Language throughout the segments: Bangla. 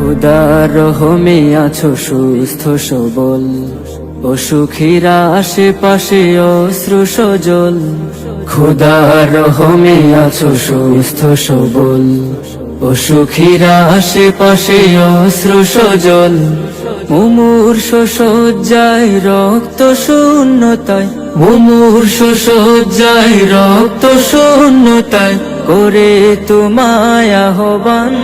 খুদার রহমে আছো সুস্থ সবল। অসুখীরা আশেপাশে অশ্রু সজল। খুদার রহমে আছো সুস্থ সবল। অসুখীরা আশেপাশে অশ্রু সজল। মুমূর্ষ সজ্জায় রক্ত শূন্যতায়। মুমূর্ষ সজ্জায় রক্ত শূন্যতায়। করে তোমায় আহ্বান।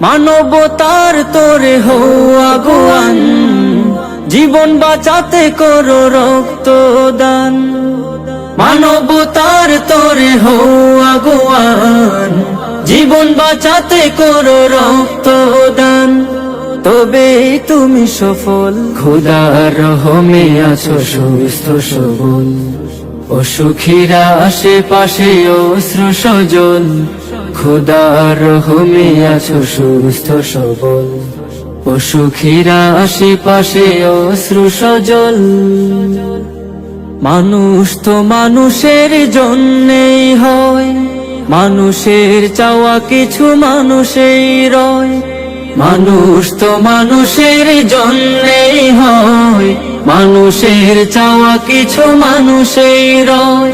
মানবতার তোরে আগুয়ান। জীবন বাঁচাতে করো রক্তদান। মানবতার তোরে আগুয়ান। জীবন বাঁচাতে করো রক্তদান। তবে তুমি সফল। খুদার রহমে আছো সুস্থ সবল। অসুখীরা আশেপাশে অশ্রু সজল। খুদার রহমে আছো সুস্থ সবল। অসুখীরা আশেপাশে অশ্রু সজল। মানুষ তো মানুষের জন্যেই হয়। মানুষের চাওয়া কিছু মানুষেই রয়। মানুষ তো মানুষের জন্যেই মানুষের চাওয়া কিছু মানুষেই রয়।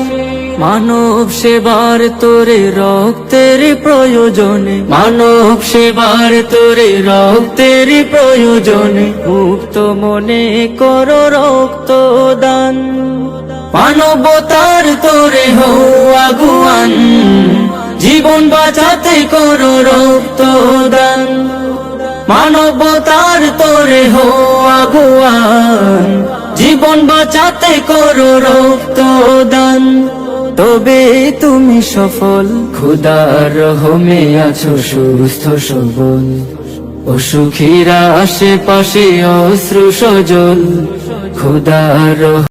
মানব সেবার তোরে রক্তের প্রয়োজনে। মানব সেবার তোরে রক্তের প্রয়োজনে। মুক্ত মনে করো রক্তদান। মানবতার তোরে হো আগুয়ান। জীবন বাঁচাতে করো রক্তদান। মানবতার তোরে হো আগুয়ান। জীবন বাঁচাতে করো রক্ত দান তবে তুমি সফল, খুদার রহমে আছো সুস্থ সবল। অসুখীরা আশেপাশে অশ্রু সজল, খুদার